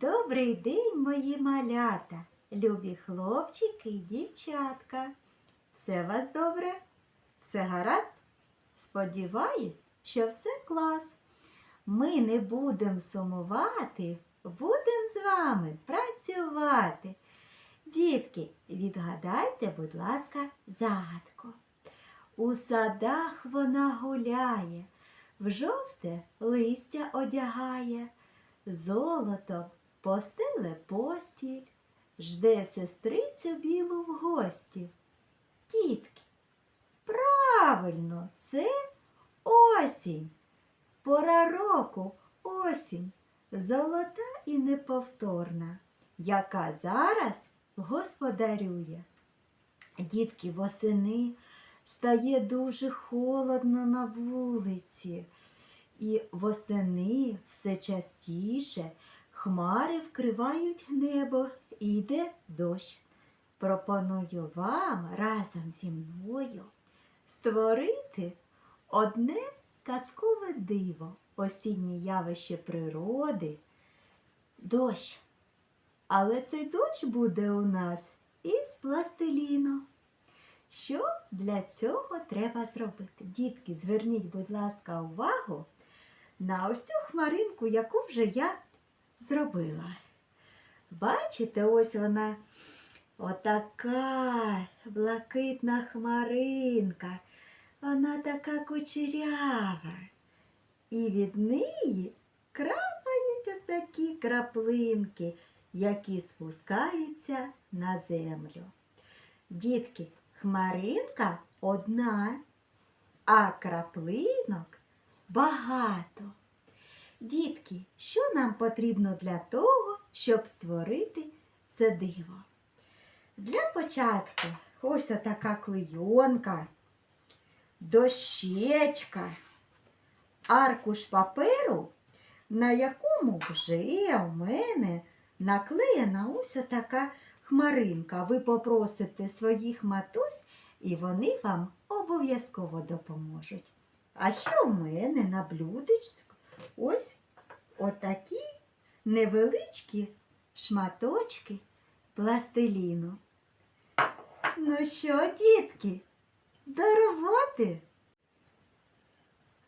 Добрий день, мої малята, любі хлопчики і дівчатка. Все вас добре? Все гаразд? Сподіваюсь, що все клас. Ми не будемо сумувати, будемо з вами працювати. Дітки, відгадайте, будь ласка, загадку. У садах вона гуляє, в жовте листя одягає, золотом постеле постіль, жде сестрицю білу в гості. Тітки, правильно, це осінь. Пора року осінь, золота і неповторна, яка зараз господарює. Дітки восени стає дуже холодно на вулиці, і восени все частіше хмари вкривають небо і йде дощ. Пропоную вам разом зі мною створити одне казкове диво, осіннє явище природи, дощ. Але цей дощ буде у нас із пластиліну. Що для цього треба зробити? Дітки, зверніть, будь ласка, увагу на ось цю хмаринку, яку вже я зробила. Бачите, ось вона отака блакитна хмаринка. Вона така кучерява. І від неї крапають отакі краплинки, які спускаються на землю. Дітки, хмаринка одна, а краплинок багато. Дітки, що нам потрібно для того, щоб створити це диво? Для початку ось отака клейонка, дощечка, аркуш паперу, на якому вже у мене наклеєна ось отака хмаринка. Ви попросите своїх матусь, і вони вам обов'язково допоможуть. А що в мене на блюдечку? Ось отакі невеличкі шматочки пластиліну. Ну що, дітки, до роботи?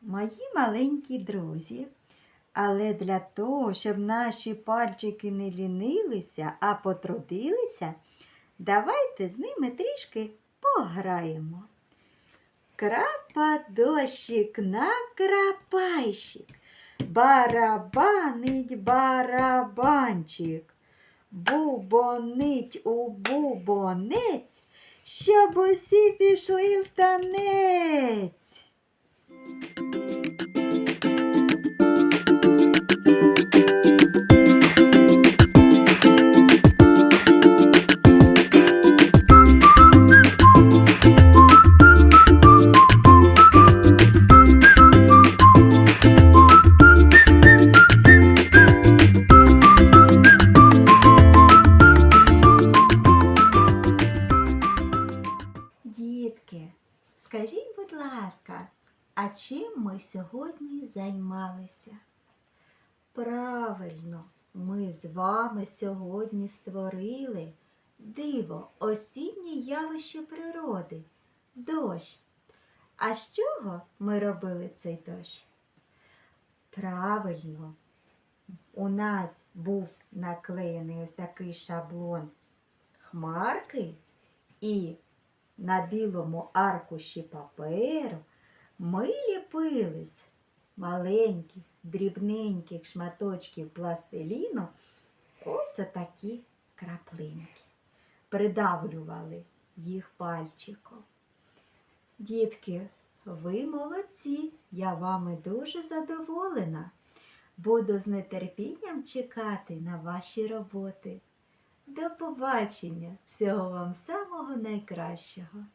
Мої маленькі друзі. Але для того, щоб наші пальчики не лінилися, а потрудилися, давайте з ними трішки пограємо. Крапа дощик на крапайщик, барабанить барабанчик, бубонить у бубонець, щоб усі пішли в танець. Дітки, скажіть, будь ласка, а чим ми сьогодні займалися? Правильно, ми з вами сьогодні створили диво, осіннє явище природи, дощ. А з чого ми робили цей дощ? Правильно, у нас був наклеєний ось такий шаблон хмарки і на білому аркуші паперу ми ліпили з маленьких, дрібненьких шматочків пластиліну ось отакі краплинки. Придавлювали їх пальчиком. Дітки, ви молодці, я вами дуже задоволена. Буду з нетерпінням чекати на ваші роботи. До побачення! Всього вам самого найкращого!